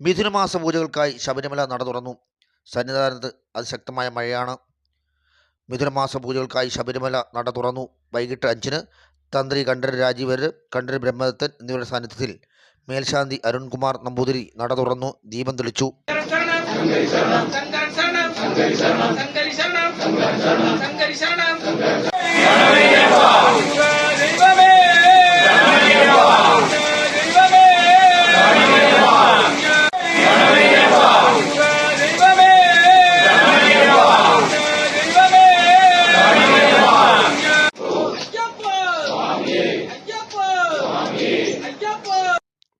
മിഥുനമാസ പൂജകൾക്കായി ശബരിമല നട തുറന്നു സന്നിധാനത്ത് അതിശക്തമായ മഴയാണ് മിഥുനമാസ പൂജകൾക്കായി ശബരിമല നട തുറന്നു വൈകിട്ട് അഞ്ചിന് തന്ത്രി കണ്ഠര് രാജീവർ കണ്ഠര് ബ്രഹ്മദത്തൻ എന്നിവരുടെ സാന്നിധ്യത്തിൽ മേൽശാന്തി അരുൺകുമാർ നമ്പൂതിരി നട തുറന്നു ദീപം തെളിച്ചു ശരണം ശരണം ശരണം ശരണം ശരണം ശരണം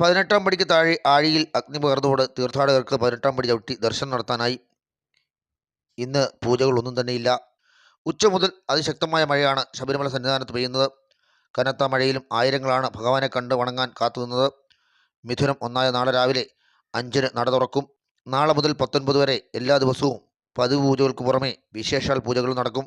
പതിനെട്ടാം പടിക്ക് താഴെ ആഴിയിൽ അഗ്നി പകർന്നുകൊണ്ട് തീർത്ഥാടകർക്ക് പതിനെട്ടാം പടി ചവിട്ടി ദർശനം നടത്താനായി. ഇന്ന് പൂജകളൊന്നും തന്നെയില്ല. ഉച്ച മുതൽ അതിശക്തമായ മഴയാണ് ശബരിമല സന്നിധാനത്ത് പെയ്യുന്നത്. കനത്ത മഴയിലും ആയിരങ്ങളാണ് ഭഗവാനെ കണ്ട് വണങ്ങാൻ കാത്തുനിന്നത്. മിഥുനം ഒന്നായ നാളെ രാവിലെ അഞ്ചിന് നട തുറക്കും. നാളെ മുതൽ പത്തൊൻപത് വരെ എല്ലാ ദിവസവും പതിവ് പൂജകൾക്ക് പുറമെ വിശേഷാൽ പൂജകൾ നടക്കും.